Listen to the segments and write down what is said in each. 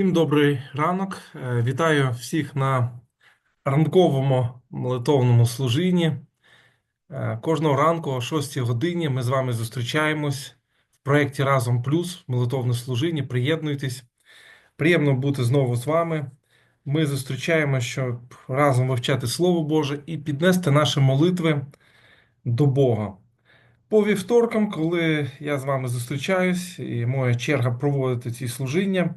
Всім добрий ранок. Е, Вітаю всіх на ранковому молитовному служінні. Е, Кожного ранку о 6 годині ми з вами зустрічаємось в проєкті Разом Плюс молитовне служіння. Приєднуйтесь. Приємно бути знову з вами. Ми зустрічаємося, щоб разом вивчати Слово Боже і піднести наші молитви до Бога. По вівторкам, коли я з вами зустрічаюсь, і моя черга проводити ці служіння.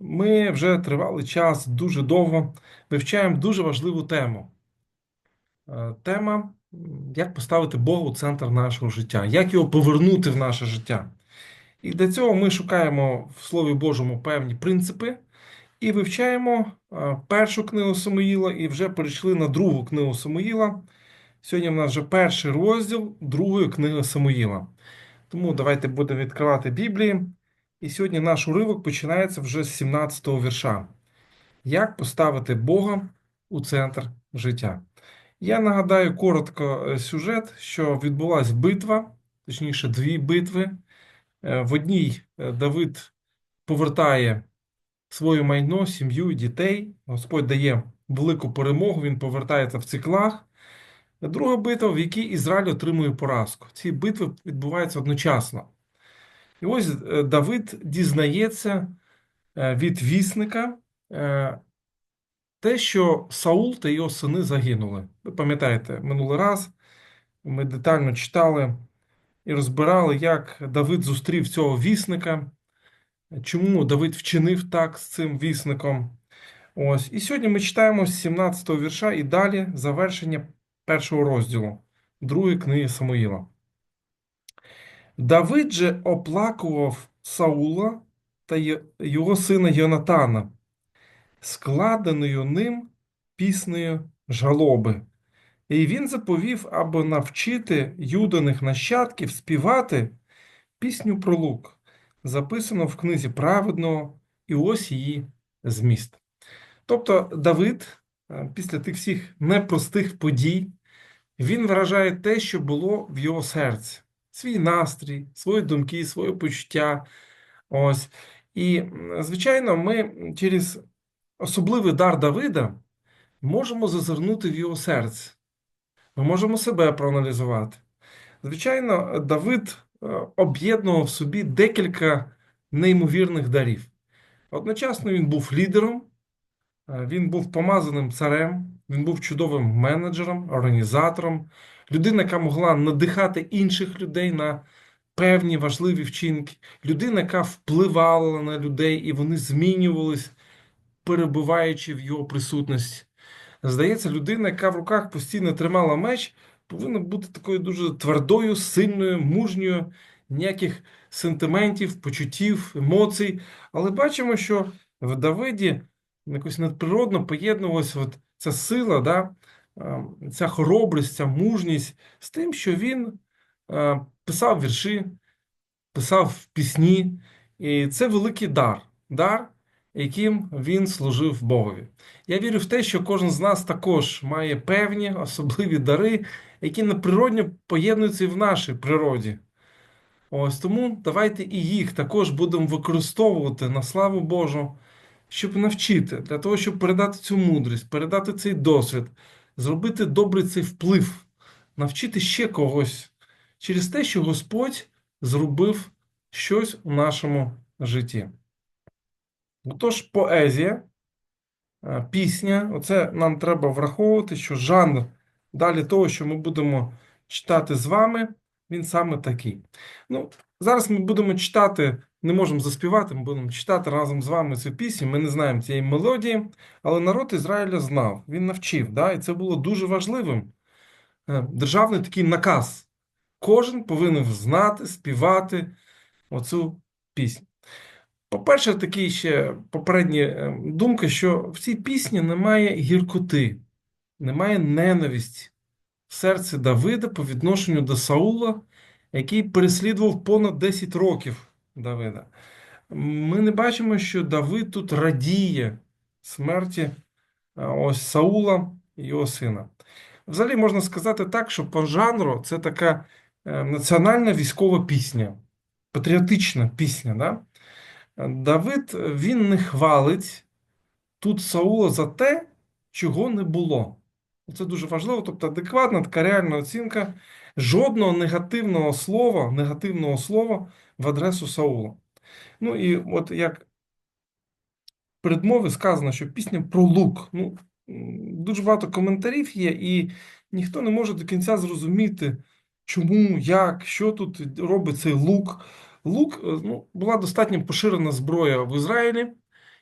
Ми вже тривалий час дуже довго вивчаємо дуже важливу тему. Е, Тема, як поставити Бога у центр нашого життя, як його повернути в наше життя. І для цього ми шукаємо в Слові Божому певні принципи і вивчаємо е, першу книгу Самуїла і вже перейшли на другу книгу Самуїла. Сьогодні в нас вже перший розділ другої книги Самуїла. Тому давайте будемо відкривати Біблії. І сьогодні наш уривок починається вже з 17-го вірша. Як поставити Бога у центр життя? Я нагадаю коротко е, сюжет, що відбулася битва, точніше, дві битви. Е, В одній е, Давид повертає своє майно, сім'ю дітей. Господь дає велику перемогу, він повертається в циклах. Друга битва, в якій Ізраїль отримує поразку. Ці битви відбуваються одночасно. І ось е, Давид дізнається е, від вісника е, те, що Саул та його сини загинули. Ви пам'ятаєте, минулий раз ми детально читали і розбирали, як Давид зустрів цього вісника, чому Давид вчинив так з цим вісником. Ось. І сьогодні ми читаємо з 17 го вірша і далі завершення першого розділу другої книги Самуїла. Давид же оплакував Саула та його сина Йонатана, складеною ним піснею жалоби. І він заповів, аби навчити юданих нащадків співати пісню про лук, записану в книзі праведного, і ось її зміст. Тобто Давид, е, після тих всіх непростих подій, він виражає те, що було в його серці, свій настрій, свої думки, своє почуття. Ось. І, звичайно, ми через особливий дар Давида можемо зазирнути в його серце. Ми можемо себе проаналізувати. Звичайно, Давид е, об'єднував в собі декілька неймовірних дарів. Одночасно він був лідером, е, він був помазаним царем, він був чудовим менеджером, організатором, людина, яка могла надихати інших людей на певні важливі вчинки, людина, яка впливала на людей, і вони змінювались, перебуваючи в його присутності. Здається, людина, яка в руках постійно тримала меч, повинна бути такою дуже твердою, сильною, мужньою, ніяких сентиментів, почуттів, емоцій. Але бачимо, що в Давиді якось надприродно поєднувалася ця сила, да, ця хоробрість, ця мужність з тим, що він е, писав вірші, писав пісні. І це великий дар, дар, яким він служив Богові. Я вірю в те, що кожен з нас також має певні особливі дари, які неприродно поєднуються і в нашій природі. Ось тому давайте і їх також будемо використовувати на славу Божу, щоб навчити, для того, щоб передати цю мудрість, передати цей досвід, зробити добрий цей вплив, навчити ще когось через те, що Господь зробив щось у нашому житті. Отож, поезія, е, пісня, оце нам треба враховувати, що жанр далі того, що ми будемо читати з вами, він саме такий. Ну, зараз ми будемо читати, не можемо заспівати, ми будемо читати разом з вами цю пісню. Ми не знаємо цієї мелодії, але народ Ізраїля знав, він навчив, да? і це було дуже важливим. Е, Державний такий наказ. Кожен повинен знати, співати оцю пісню. По-перше, такі ще попередні е, думки, що в цій пісні немає гіркоти, немає ненависті в серці Давида по відношенню до Саула, який переслідував понад 10 років Давида. Ми не бачимо, що Давид тут радіє смерті е, ось Саула і його сина. Взагалі можна сказати так, що по жанру це така е, національна військова пісня, патріотична пісня. Да? Давид він не хвалить тут Саула за те, чого не було. Це дуже важливо, тобто адекватна така реальна оцінка жодного негативного слова, негативного слова в адресу Саула. Ну і от як в передмові сказано, що пісня про лук. Ну, дуже багато коментарів є, і ніхто не може до кінця зрозуміти, чому, як, що тут робить цей лук. Лук е, ну, була достатньо поширена зброя в Ізраїлі.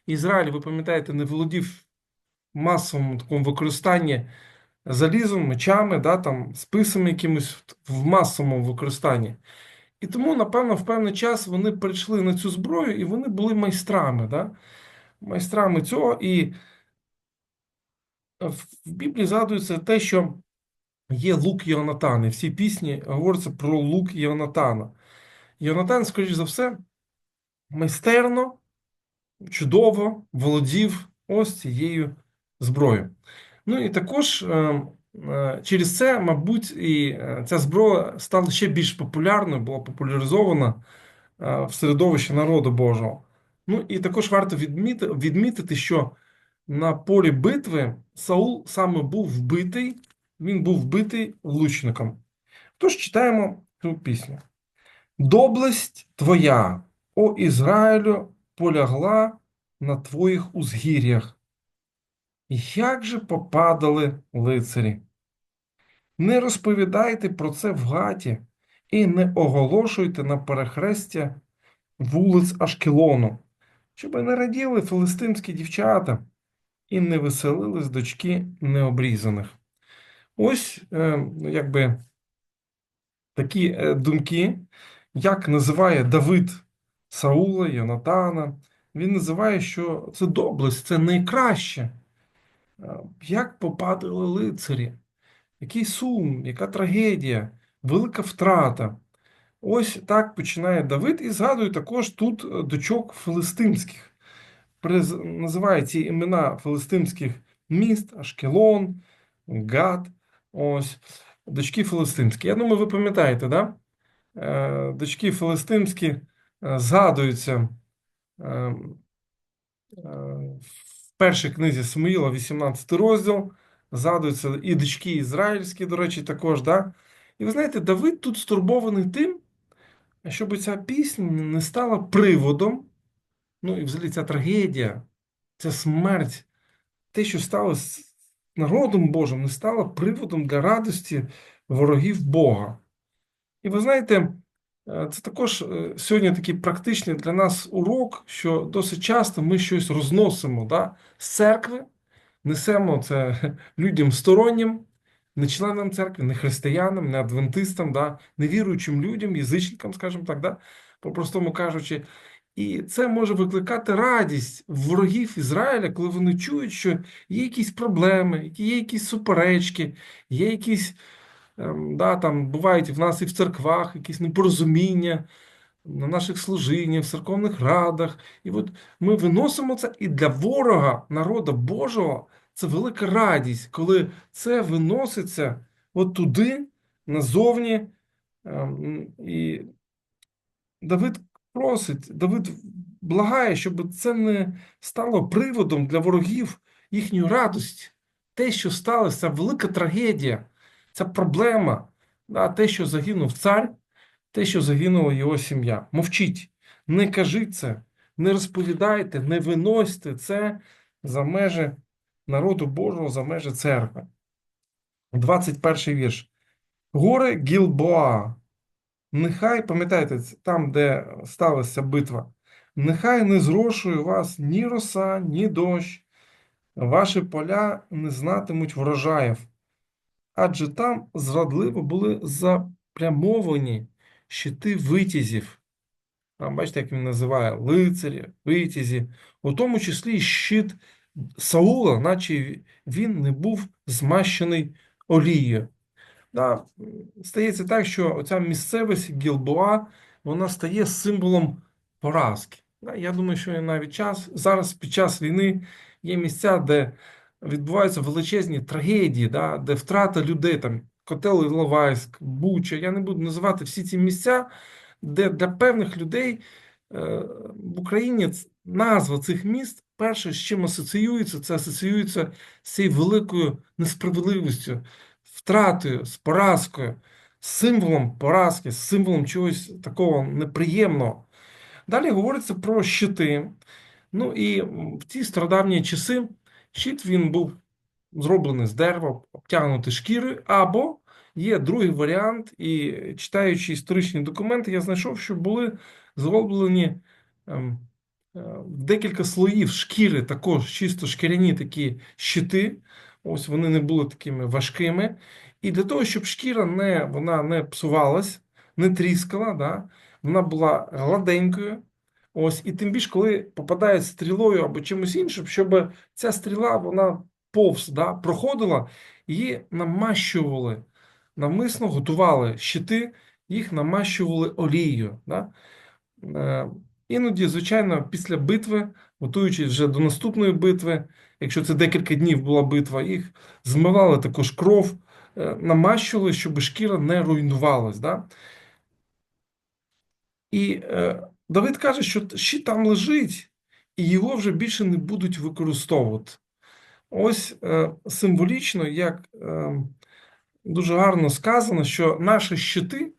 Ізраїль, ви пам'ятаєте, не володів масовому такому використанні залізом, мечами, да, там, списами якимось в масовому використанні. І тому, напевно, в певний час вони перейшли на цю зброю і вони були майстрами. Да? Майстрами цього. І в Біблії згадується те, що є лук Йонатана. І всі пісні говоряться про лук Йонатана. Йонатан, скоріш за все, майстерно, чудово володів ось цією зброєю. Ну і також е, е, через це, мабуть, і е, ця зброя стала ще більш популярною, була популяризована в середовищі народу Божого. Ну і також варто відміти, відмітити, що на полі битви Саул саме був вбитий, він був вбитий лучником. Тож читаємо цю пісню. Доблесть твоя, о Ізраїлю, полягла на твоїх узгір'ях. Як же попадали лицарі? Не розповідайте про це в гаті і не оголошуйте на перехрестя вулиць Ашкелону, щоб не раділи филистимські дівчата і не веселились дочки необрізаних. Ось е, якби такі е, думки, як називає Давид Саула, Йонатана. Він називає, що це доблесть, це найкраще. Е, Як попадали лицарі? Який сум, яка трагедія, велика втрата. Ось так починає Давид і згадує також тут е, дочок филистимських. Називає ці імена филистимських міст, Ашкелон, Гад, ось, дочки филистимські. Я думаю, ви пам'ятаєте, да? Е, Дочки филистимські згадуються е, е, в першій книзі Самуїла, 18 розділ, згадуються і дочки ізраїльські, до речі, також. Да? І ви знаєте, Давид тут стурбований тим, щоб ця пісня не стала приводом, ну і взагалі ця трагедія, ця смерть, те, що сталося народом Божим, не стало приводом для радості ворогів Бога. І ви знаєте, це також е, сьогодні такий практичний для нас урок, що досить часто ми щось розносимо да, з церкви, несемо це людям стороннім, не членам церкви, не християнам, не адвентистам, да, невіруючим людям, язичникам, скажімо так, да, по-простому кажучи. І це може викликати радість ворогів Ізраїля, коли вони чують, що є якісь проблеми, є якісь суперечки, є якісь, да, там бувають в нас і в церквах якісь непорозуміння на наших служіннях, в церковних радах. І от ми виносимо це, і для ворога, народа Божого, це велика радість, коли це виноситься от туди, назовні. ем, І Давид просить, Давид благає, щоб це не стало приводом для ворогів їхньої радості. Те, що сталося, велика трагедія, ця проблема, да, те, що загинув цар, те, що загинула його сім'я. Мовчіть, не кажіть це, не розповідайте, не виносьте це за межі народу Божого, за межі церкви. 21 вірш. Горе Гілбоа. Нехай, пам'ятаєте, там, де сталася битва, нехай не зрошує вас ні роса, ні дощ, ваші поля не знатимуть врожаїв, адже там зрадливо були запрямовані щити витязів. Там, бачите, як він називає лицарі, витязі, у тому числі щит Саула, наче він не був змащений олією. Да, стається так, що оця місцевість Гілбоа, вона стає символом поразки. Да, я думаю, що навіть час зараз під час війни є місця, де відбуваються величезні трагедії, да, де втрата людей, там котел Іловайськ, Буча. Я не буду називати всі ці місця, де для певних людей е, в Україні назва цих міст перше, з чим асоціюється, це асоціюється з цією великою несправедливістю, втратою, з поразкою, символом поразки, символом чогось такого неприємного. Далі говориться про щити. Ну і в ті стародавні часи щит він був зроблений з дерева, обтягнутий шкірою, або є другий варіант, і читаючи історичні документи, я знайшов, що були зроблені ем, е, декілька слоїв шкіри, також чисто шкіряні такі щити. Ось вони не були такими важкими. І для того, щоб шкіра не, вона не псувалась, не тріскала, да, вона була гладенькою. Ось, і тим більше, коли попадають стрілою або чимось іншим, щоб ця стріла вона повз да, проходила, її намащували, навмисно готували щити, їх намащували олією. Да? Е, Іноді, звичайно, після битви, готуючись вже до наступної битви, якщо це декілька днів була битва, їх змивали також кров, е, намащували, щоб шкіра не руйнувалась. Да? І е, Давид каже, що щит там лежить, і його вже більше не будуть використовувати. Ось е, символічно, як е, дуже гарно сказано, що наші щити,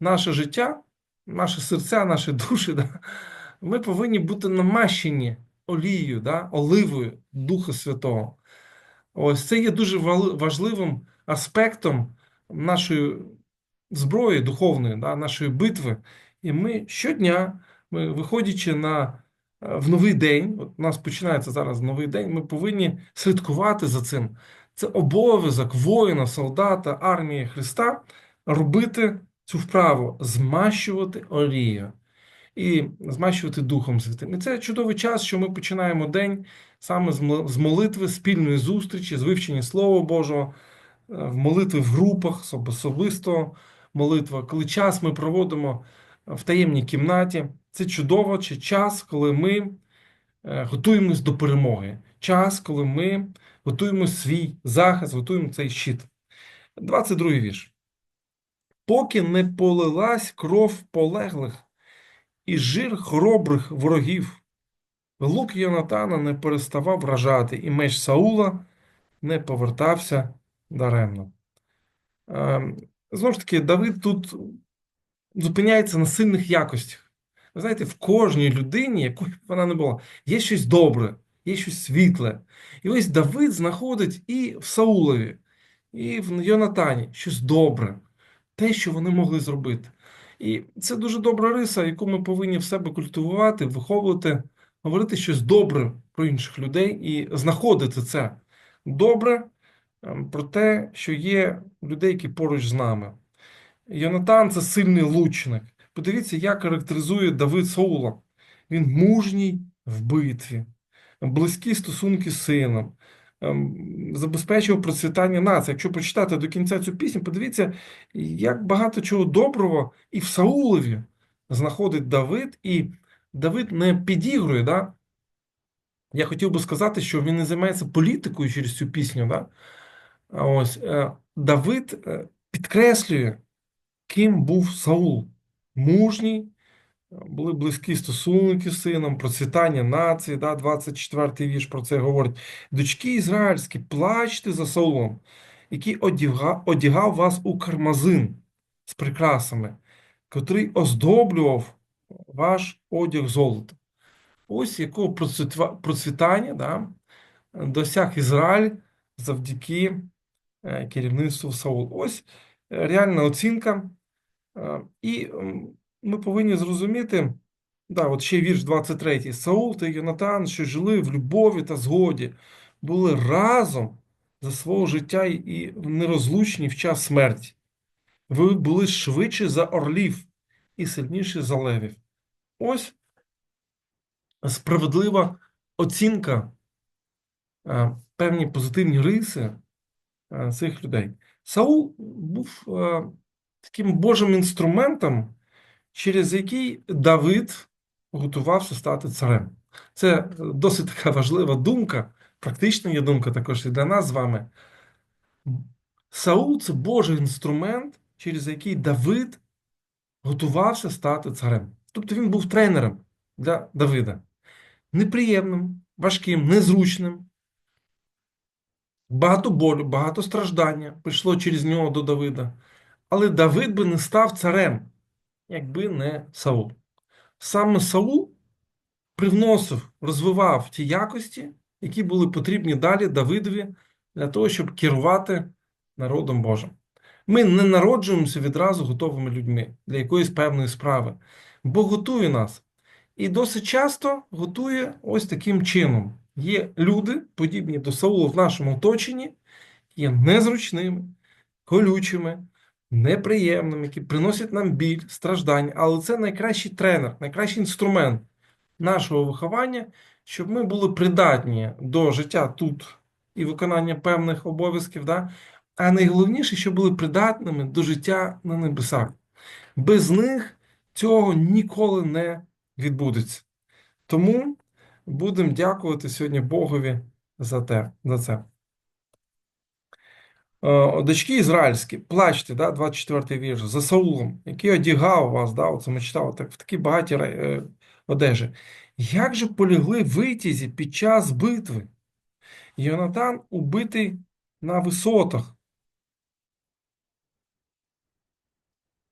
наше життя, наші серця, наші душі, да, ми повинні бути намащені олією, да, оливою Духа Святого. Ось це є дуже важливим аспектом нашої зброї духовної, да, нашої битви. І ми щодня, ми, виходячи на, е, в новий день, от у нас починається зараз новий день, ми повинні слідкувати за цим. Це обов'язок воїна, солдата, армії Христа робити цю вправу, змащувати олію і змащувати Духом Святим. І це чудовий час, що ми починаємо день саме з молитви, спільної зустрічі, з вивчення Слова Божого, е, в молитви в групах, особ- особисто молитва. Коли час ми проводимо в таємній кімнаті, це чудово, чи час, коли ми е, готуємось до перемоги, час, коли ми готуємо свій захист, готуємо цей щит. 22 вірш. Поки не полилась кров полеглих і жир хоробрих ворогів, лук Йонатана не переставав вражати, і меч Саула не повертався даремно. Ем, Знову ж таки, Давид тут зупиняється на сильних якостях. Ви знаєте, в кожній людині, якою б вона не була, є щось добре, є щось світле. І ось Давид знаходить і в Саулові, і в Йонатані щось добре, те, що вони могли зробити. І це дуже добра риса, яку ми повинні в себе культивувати, виховувати, говорити щось добре про інших людей і знаходити це добре ем, про те, що є людей, які поруч з нами. Йонатан це сильний лучник. Подивіться, як характеризує Давид Саула. Він мужній в битві, близькі стосунки з сином, ем, забезпечував процвітання нації. Якщо почитати до кінця цю пісню, подивіться, як багато чого доброго і в Саулові знаходить Давид, і Давид не підігрує. Да? Я хотів би сказати, що він не займається політикою через цю пісню. Да? Ось е, Давид е, підкреслює, ким був Саул. Мужній, були близькі стосунки з сином, процвітання нації, да, 24-й вірш про це говорить. Дочки ізраїльські, плачте за Саулом, який одягав, одягав вас у кармазин з прикрасами, котрий оздоблював ваш одяг золота. Ось якого процвітання да, досяг Ізраїль завдяки е, керівництву Саул. Ось е, реальна оцінка. Е, І ми повинні зрозуміти, да, от ще вірш 23. Саул та Йонатан, що жили в любові та згоді, були разом за свого життя і нерозлучні в час смерті. Ви були швидші за орлів і сильніші за левів. Ось справедлива оцінка, е, певні позитивні риси е, цих людей. Саул був таким Божим інструментом, через який Давид готувався стати царем. Це е, досить така важлива думка, практична є думка також і для нас з вами. Саул це Божий інструмент, через який Давид готувався стати царем. Тобто він був тренером для Давида. Неприємним, важким, незручним. Багато болю, багато страждання прийшло через нього до Давида. Але Давид би не став царем, якби не Саул. Саме Саул привносив, розвивав ті якості, які були потрібні далі Давидові для того, щоб керувати народом Божим. Ми не народжуємося відразу готовими людьми для якоїсь певної справи. Бог готує нас. І досить часто готує ось таким чином. Є люди, подібні до Саула в нашому оточенні, є незручними, колючими, неприємними, які приносять нам біль, страждання, але це найкращий тренер, найкращий інструмент нашого виховання, щоб ми були придатні до життя тут і виконання певних обов'язків, да? а найголовніше, щоб були придатними до життя на небесах. Без них цього ніколи не відбудеться. Тому будемо дякувати сьогодні Богові за те, за це. Е, Дочки ізраїльські, плачте, да, 24 вірш, за Саулом, який одягав вас, да, оце ми читали, так, в такі багаті е, одежі. Як же полягли витязі під час битви? Йонатан убитий на висотах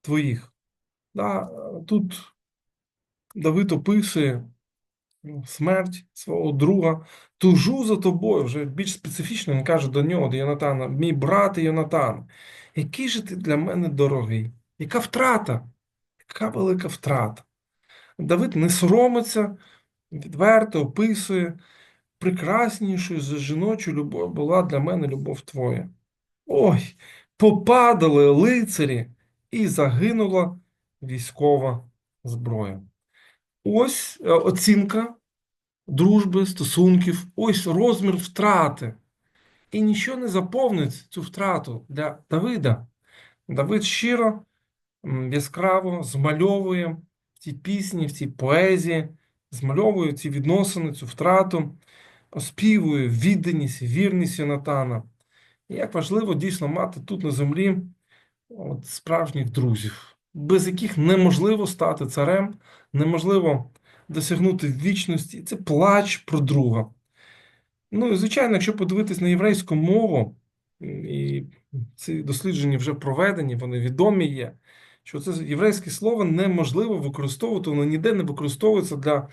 твоїх. Да, Тут Давид описує ну, смерть свого друга, тужу за тобою, вже більш специфічно він каже до нього, до Йонатана, мій брат Йонатан, який же ти для мене дорогий? Яка втрата? Яка велика втрата? Давид не соромиться, відверто описує, прекраснішою за жіночу любов була для мене любов твоя. Ой, попадали лицарі і загинула військова зброя. Ось е, оцінка дружби, стосунків, ось розмір втрати. І нічого не заповнить цю втрату для Давида. Давид щиро, яскраво змальовує в цій пісні, в цій поезії, змальовує ці відносини, цю втрату, оспівує відданість, вірність Йонатана. І як важливо дійсно мати тут на землі от, справжніх друзів, без яких неможливо стати царем, неможливо досягнути вічності. Це плач про друга. Ну і звичайно, якщо подивитись на єврейську мову, і ці дослідження вже проведені, вони відомі є, що це єврейське слово неможливо використовувати, воно ніде не використовується для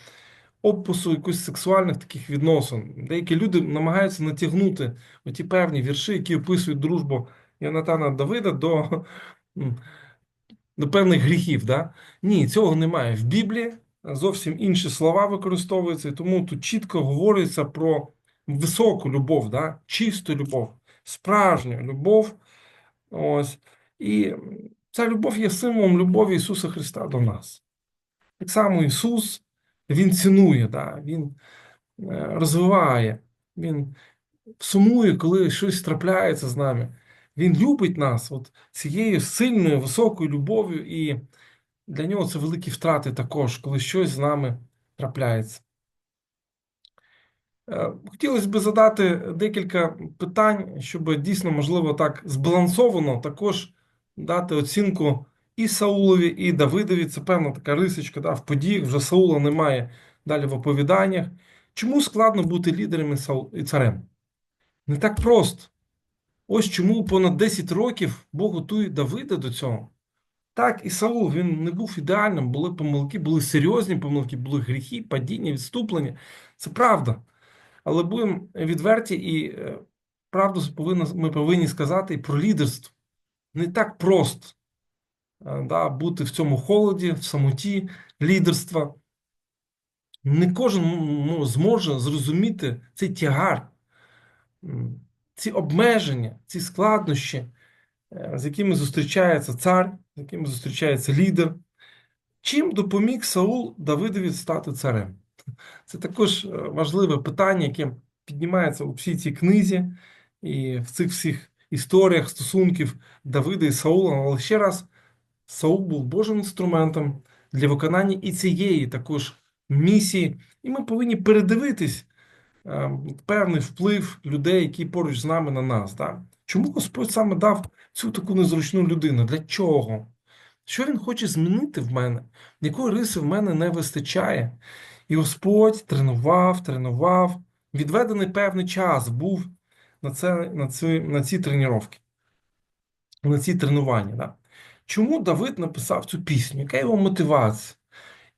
опису якихось сексуальних таких відносин. Деякі люди намагаються натягнути оті певні вірші, які описують дружбу Йонатана Давида до до певних гріхів. Да? Ні, цього немає. В Біблії зовсім інші слова використовуються, тому тут чітко говориться про високу любов, да? чисту любов, справжню любов. Ось. І ця любов є символом любові Ісуса Христа до нас. Так само Ісус, Він цінує, да? Він е, розвиває, Він сумує, коли щось трапляється з нами. Він любить нас от цією сильною, високою любов'ю, і для нього це великі втрати також, коли щось з нами трапляється. Е, хотілося б задати декілька питань, щоб дійсно, можливо, так збалансовано також дати оцінку і Саулові, і Давидові. Це певна така рисочка да, в подіях, вже Саула немає далі в оповіданнях. Чому складно бути лідером і царем? Не так просто. Ось чому понад 10 років Бог готує Давида до цього. Так, і Саул він не був ідеальним, були помилки, були серйозні помилки, були гріхи, падіння, відступлення. Це правда. Але будемо відверті і е, правду ми повинні сказати і про лідерство. Не так просто е, да, бути в цьому холоді, в самоті лідерства. Не кожен ну, зможе зрозуміти цей тягар ці обмеження, ці складнощі, з якими зустрічається цар, з якими зустрічається лідер. Чим допоміг Саул Давидові стати царем? Це також е, важливе питання, яке піднімається у всій цій книзі і в цих всіх історіях стосунків Давида і Саула. Але ще раз, Саул був Божим інструментом для виконання і цієї також місії, і ми повинні передивитись Ем, певний вплив людей, які поруч з нами на нас. Так? Чому Господь саме дав цю таку незручну людину? Для чого? Що він хоче змінити в мене? Якої риси в мене не вистачає? І Господь тренував, тренував, відведений певний час був на, це, на, ці, на ці тренування, на ці тренування. Да? Чому Давид написав цю пісню? Яка його мотивація?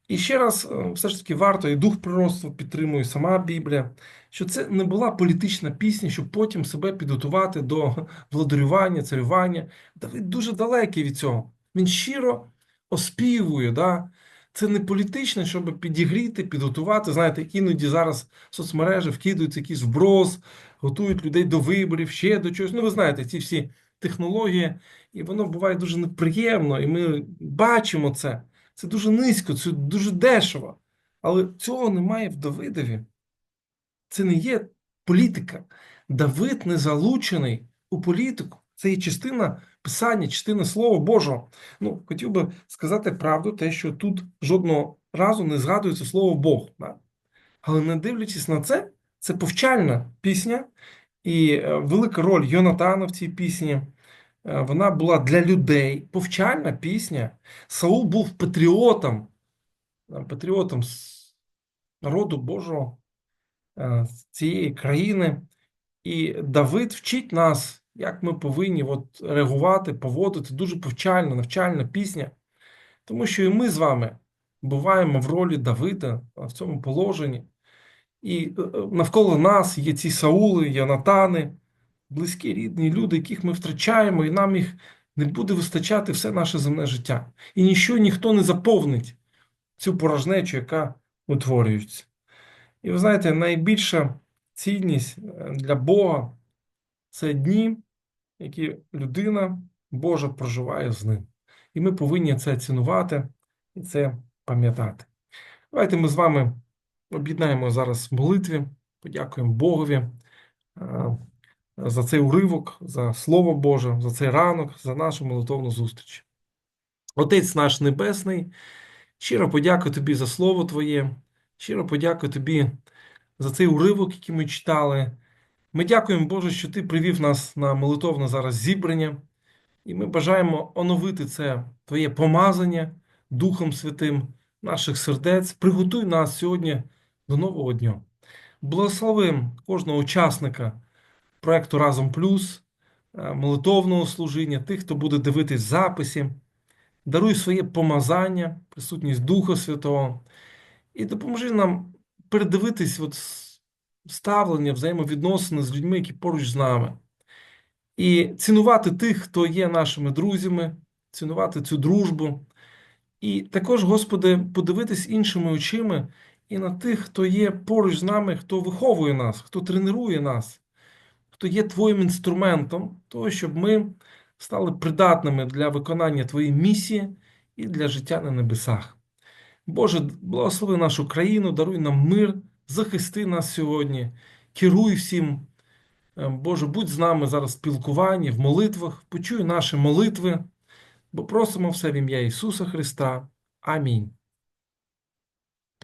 І ще раз, е, все ж таки, варто і дух пророцтва підтримує сама Біблія, що це не була політична пісня, щоб потім себе підготувати до владарювання, царювання. Давид дуже далекий від цього. Він щиро оспівує. Да? Це не політичне, щоб підігріти, підготувати. Знаєте, іноді зараз соцмережі вкидаються якийсь вброс, готують людей до виборів, ще до чогось. Ну, ви знаєте, ці всі технології, і воно буває дуже неприємно, і ми бачимо це. Це дуже низько, це дуже дешево. Але цього немає в Давидові. Це не є політика. Давид не залучений у політику. Це є частина писання, частина Слова Божого. Ну, хотів би сказати правду, те, що тут жодного разу не згадується слово Бог. Але не дивлячись на це, це повчальна пісня, і е, велика роль Йонатана в цій пісні. Е, Вона була для людей, повчальна пісня. Саул був патріотом, е, патріотом народу Божого, е, цієї країни. І Давид вчить нас, як ми повинні от реагувати, поводити. Дуже повчальна, навчальна пісня. Тому що і ми з вами буваємо в ролі Давида в цьому положенні. І навколо нас є ці Саули, Янатани, близькі рідні люди, яких ми втрачаємо, і нам їх не буде вистачати все наше земне життя. І ніщо ніхто не заповнить цю порожнечу, яка утворюється. І ви знаєте, найбільша цінність е, для Бога це дні, які людина Божа проживає з ним. І ми повинні це цінувати і це пам'ятати. Давайте ми з вами об'єднаємо зараз в молитві, подякуємо Богові е, за цей уривок, за Слово Боже, за цей ранок, за нашу молитовну зустріч. Отець наш Небесний, щиро подякую Тобі за Слово Твоє, щиро подякую Тобі за цей уривок, який ми читали. Ми дякуємо, Боже, що Ти привів нас на молитовне зараз зібрання, і ми бажаємо оновити це Твоє помазання Духом Святим наших сердець. Приготуй нас сьогодні до нового дня. Благослови кожного учасника проекту Разом Плюс, е, молитовного служіння, тих, хто буде дивитись записі. Даруй своє помазання, присутність Духа Святого і допоможи нам передивитись от ставлення, взаємовідносини з людьми, які поруч з нами. І цінувати тих, хто є нашими друзями, цінувати цю дружбу. І також, Господи, подивитись іншими очима і на тих, хто є поруч з нами, хто виховує нас, хто тренує нас, хто є Твоїм інструментом, того, щоб ми стали придатними для виконання Твоєї місії і для життя на небесах. Боже, благослови нашу країну, даруй нам мир, захисти нас сьогодні, керуй всім. Е, Боже, будь з нами зараз в спілкуванні, в молитвах, почуй наші молитви, бо просимо все в ім'я Ісуса Христа. Амінь.